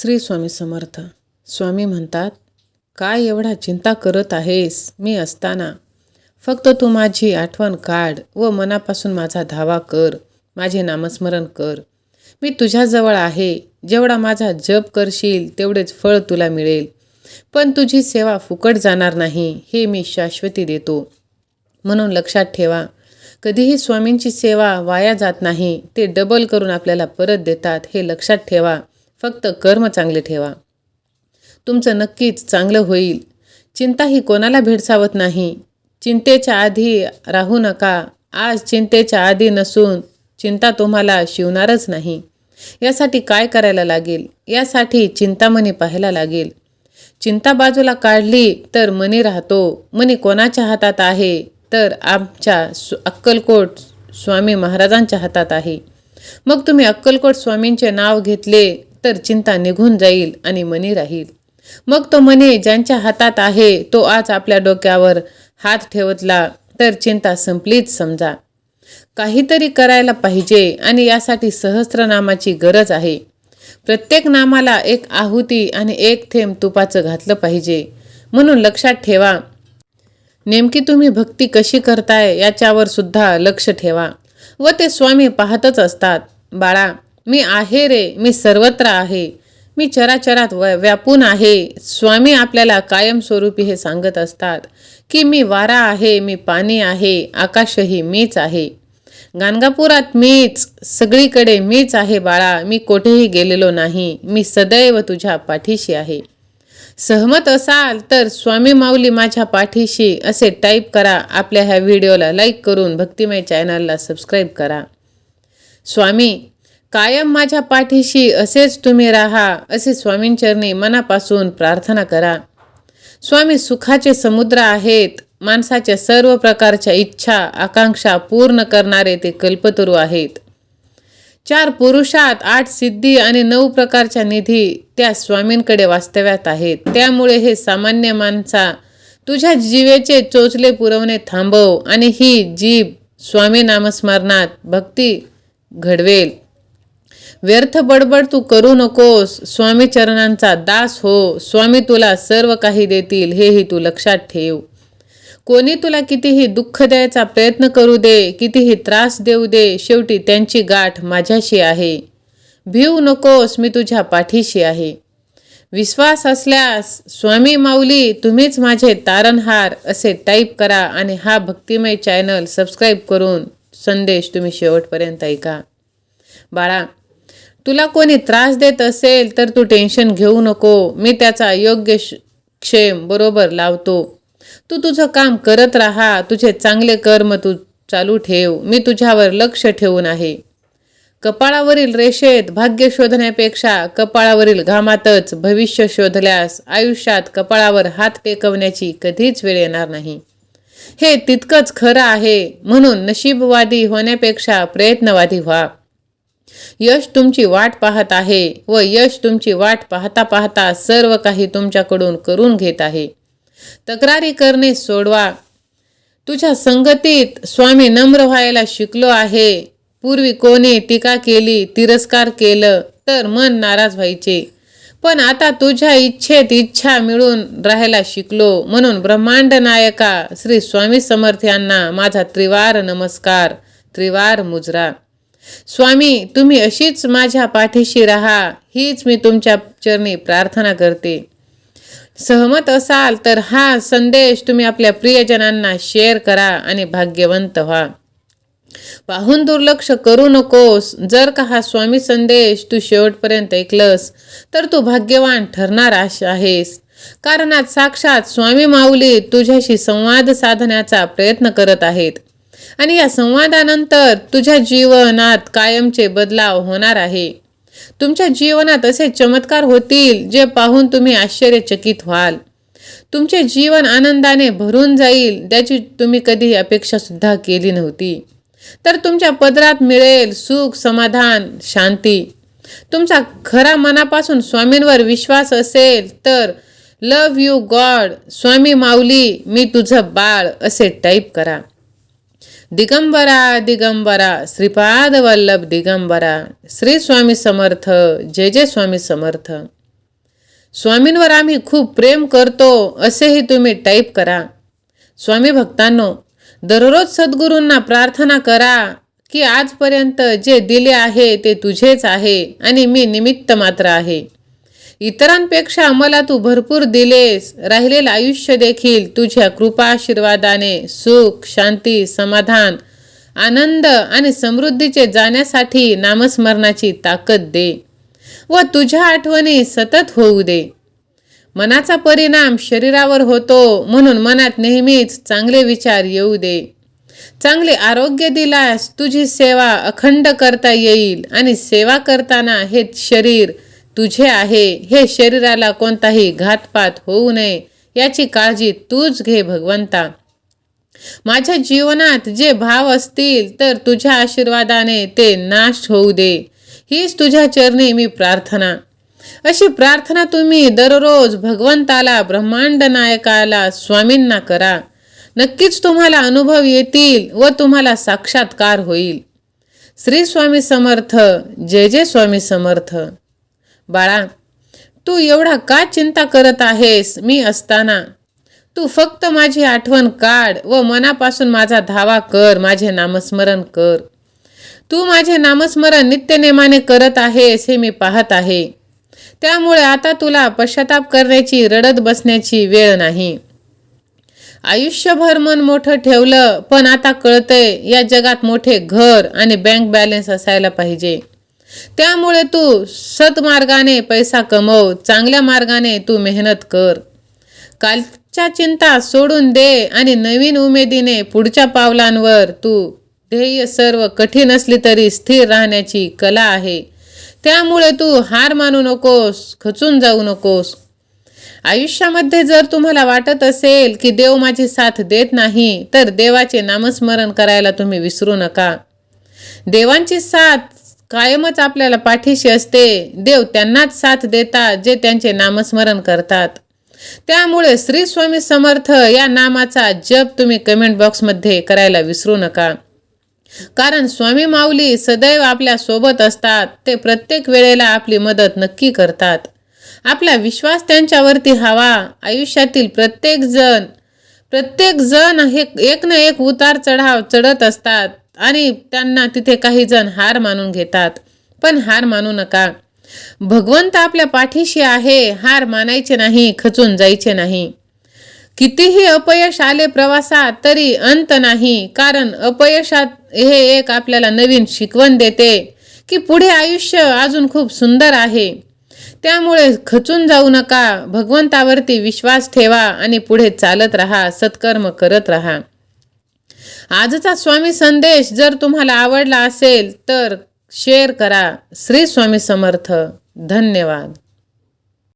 श्री स्वामी समर्थ. स्वामी म्हणतात काय एवढा चिंता करत आहेस? मी असताना. फक्त तू माझी आठवण काढ व मनापासून माझा धावा कर. माझे नामस्मरण कर. मी तुझ्याजवळ आहे. जेवढा माझा जप करशील तेवढेच फळ तुला मिळेल. पण तुझी सेवा फुकट जाणार नाही हे मी शाश्वती देतो. म्हणून लक्षात ठेवा कधीही स्वामींची सेवा वाया जात नाही. ते डबल करून आपल्याला परत देतात हे लक्षात ठेवा. फक्त कर्म चांगले ठेवा. तुमचं नक्कीच चांगलं होईल. चिंता ही कोणाला भेडसावत नाही. चिंतेच्या आधी राहू नका. आज चिंतेच्या आधी नसून चिंता तुम्हाला शिवणारच नाही. यासाठी काय करायला लागेल? यासाठी चिंतामणी पाहायला लागेल. चिंता बाजूला काढली तर मनी राहतो. मनी कोणाच्या हातात आहे? तर आमच्या सु अक्कलकोट स्वामी महाराजांच्या हातात आहे. मग तुम्ही अक्कलकोट स्वामींचे नाव घेतले तर चिंता निघून जाईल आणि मनी राहील. मग तो मनी ज्यांच्या हातात आहे तो आज आपल्या डोक्यावर हात ठेवतला तर चिंता संपलीच समजा. काहीतरी करायला पाहिजे आणि यासाठी सहस्त्रनामाची गरज आहे. प्रत्येक नामाला एक आहुती आणि एक थेंब तुपाचं घातलं पाहिजे. म्हणून लक्षात ठेवा. नेमकी तुम्ही भक्ती कशी करताय याच्यावर सुद्धा लक्ष ठेवा. व ते स्वामी पाहतच असतात. बाळा मी आहे रे मी सर्वत्र आहे. मी चराचरात व व्यापून आहे. स्वामी आपल्याला कायमस्वरूपी हे सांगत असतात की मी वारा आहे मी पाणी आहे आकाशही मीच आहे. गाणगापुरात मीच सगळीकडे मीच आहे बाळा मी कोठेही गेलेलो नाही मी सदैव तुझ्या पाठीशी आहे. सहमत असाल तर स्वामी माऊली माझ्या पाठीशी असे टाईप करा आपल्या ह्या व्हिडिओला लाईक करून भक्तिमय चॅनलला सबस्क्राईब करा. स्वामी कायम माझ्या पाठीशी असेच तुम्ही राहा असे स्वामींचरणी मनापासून प्रार्थना करा. स्वामी सुखाचे समुद्र आहेत माणसाच्या सर्व प्रकारच्या इच्छा आकांक्षा पूर्ण करणारे ते कल्पतरू आहेत. चार पुरुषात आठ सिद्धी आणि नऊ प्रकारच्या निधी त्या स्वामींकडे वास्तव्यात आहेत. त्यामुळे हे सामान्य माणसा तुझ्या जीवेचे चोचले पुरवणे थांबव आणि ही जीभ स्वामी नामस्मरणात भक्ती घडवेल. व्यर्थ बडबड तू करू नकोस. स्वामी चरणांचा दास हो. स्वामी तुला सर्व काही देतील हेही तू लक्षात ठेव. कोणी तुला कितीही दुःख द्यायचा प्रयत्न करू दे कितीही त्रास देऊ दे शेवटी त्यांची गाठ माझ्याशी आहे. भिऊ नकोस मी तुझ्या पाठीशी आहे. विश्वास असल्यास स्वामी माऊली तुम्हीच माझे तारणहार असे टाईप करा आणि हा भक्तिमय चॅनल सबस्क्राईब करून संदेश तुम्ही शेवटपर्यंत ऐका. बाळा तुला कोणी त्रास देत असेल तर तू टेन्शन घेऊ नको. मी त्याचा योग्य क्षेम बरोबर लावतो. तू तुझं काम करत राहा. तुझे चांगले कर्म तू चालू ठेव. मी तुझ्यावर लक्ष ठेवून आहे. कपाळावरील रेषेत भाग्य शोधण्यापेक्षा कपाळावरील घामातच भविष्य शोधल्यास आयुष्यात कपाळावर हात टेकवण्याची कधीच वेळ येणार नाही. हे तितकंच खरं आहे. म्हणून नशीबवादी होण्यापेक्षा प्रयत्नवादी व्हा. यश तुमची वाट पाहत आहे व यश तुमची वाट पाहता पाहता सर्व काही तुमच्याकडून करून घेत आहे. तक्रारी करणे सोडवा. तुझ्या संगतीत स्वामी नम्र व्हायला शिकलो आहे. पूर्वी कोणी टीका केली तिरस्कार केलं तर मन नाराज व्हायचे. पण आता तुझ्या इच्छेत इच्छा मिळून राहायला शिकलो म्हणून ब्रह्मांड नायका श्री स्वामी समर्थ यांना माझा त्रिवार नमस्कार त्रिवार मुजरा. स्वामी तुम्ही अशीच माझ्या पाठीशी राहा. हीच मी तुमच्या चरणी प्रार्थना करते. सहमत असाल तर हा संदेश तुम्ही आपल्या प्रियजनांना शेअर करा आणि भाग्यवंत व्हा. पाहून दुर्लक्ष करू नकोस. जर का हा स्वामी संदेश तू शेवटपर्यंत ऐकलंस तर तू भाग्यवान ठरणार आहेस. कारण आज साक्षात स्वामी माऊली तुझ्याशी संवाद साधण्याचा प्रयत्न करत आहेत. आणि या संवादानंतर तुझ्या जीवनात कायमचे बदलाव होणार आहे. तुमच्या जीवनात असे चमत्कार होतील जे पाहून तुम्ही आश्चर्यचकित व्हाल. तुमचे जीवन आनंदाने भरून जाईल त्याची तुम्ही कधी अपेक्षा सुद्धा केली नव्हती. तर तुमच्या पदरात मिळेल सुख समाधान शांती. तुमचा खरा मनापासून स्वामींवर विश्वास असेल तर लव यू गॉड स्वामी माऊली मी तुझं बाळ असे टाईप करा. दिगंबरा दिगंबरा श्रीपाद वल्लभ दिगंबरा श्री स्वामी समर्थ जय जय स्वामी समर्थ. स्वामींवर आम्ही खूप प्रेम करतो असेही तुम्ही टाईप करा. स्वामी भक्तांनो दररोज सद्गुरूंना प्रार्थना करा की आजपर्यंत जे दिले आहे ते तुझेच आहे आणि मी निमित्त मात्र आहे. इतरांपेक्षा मला तू भरपूर दिलेस. राहिलेलं आयुष्य देखील तुझ्या कृपा आशीर्वादाने सुख शांती समाधान आनंद आणि समृद्धीचे जाण्यासाठी नामस्मरणाची ताकद दे व तुझ्या आठवणी सतत होऊ दे. मनाचा परिणाम शरीरावर होतो म्हणून मनात नेहमीच चांगले विचार येऊ दे. चांगले आरोग्य दिल्यास तुझी सेवा अखंड करता येईल आणि सेवा करताना हे शरीर तुझे आहे हे शरीराला कोणताही घातपात होऊ नये याची काळजी तूच घे भगवंता. माझ्या जीवनात जे भाव असतील तर तुझ्या आशीर्वादाने ते नाश होऊ दे. हीच तुझ्या चरणी मी प्रार्थना. अशी प्रार्थना तुम्ही दररोज भगवंताला ब्रह्मांड नायकाला स्वामींना करा. नक्कीच तुम्हाला अनुभव येतील व तुम्हाला साक्षात्कार होईल. श्री स्वामी समर्थ जय जय स्वामी समर्थ. बाळा तू एवढा का चिंता करत आहेस मी असताना? तू फक्त माझी आठवण काढ व मनापासून माझा धावा कर माझे नामस्मरण कर. तू माझे नामस्मरण नित्यनेमाने करत आहेस हे मी पाहत आहे. त्यामुळे आता तुला पश्चाताप करण्याची रडत बसण्याची वेळ नाही. आयुष्यभर मन मोठं ठेवलं पण आता कळतंय या जगात मोठे घर आणि बँक बॅलन्स असायला पाहिजे. त्यामुळे तू सतमार्गाने पैसा कमव चांगल्या मार्गाने तू मेहनत कर. कालच्या चिंता सोडून दे आणि नवीन उमेदीने पुढच्या पावलांवर तू ध्येय सर्व कठीण असली तरी स्थिर राहण्याची कला आहे. त्यामुळे तू हार मानू नकोस खचून जाऊ नकोस. आयुष्यामध्ये जर तुम्हाला वाटत असेल की देव माझी साथ देत नाही तर देवाचे नामस्मरण करायला तुम्ही विसरू नका. देवांची साथ कायमच आपल्याला पाठीशी असते. देव त्यांनाच साथ देतात जे त्यांचे नामस्मरण करतात. त्यामुळे श्री स्वामी समर्थ या नामाचा जप तुम्ही कमेंट बॉक्समध्ये करायला विसरू नका. कारण स्वामी माऊली सदैव आपल्यासोबत असतात. ते प्रत्येक वेळेला आपली मदत नक्की करतात. आपला विश्वास त्यांच्यावरती हवा. आयुष्यातील प्रत्येक जण प्रत्येक जण हे एक ना एक उतार चढाव चढत असतात. आणि त्यांना तिथे काही जण हार मानून घेतात. पण हार मानू नका. भगवंत आपल्या पाठीशी आहे हार मानायचे नाही खचून जायचे नाही. कितीही अपयश आले प्रवासात तरी अंत नाही. कारण अपयशात हे एक आपल्याला नवीन शिकवण देते की पुढे आयुष्य अजून खूप सुंदर आहे. त्यामुळे खचून जाऊ नका. भगवंतावरती विश्वास ठेवा आणि पुढे चालत राहा सत्कर्म करत राहा. आजचा स्वामी संदेश जर तुम्हाला आवडला असेल तर शेअर करा. श्री स्वामी समर्थ. धन्यवाद.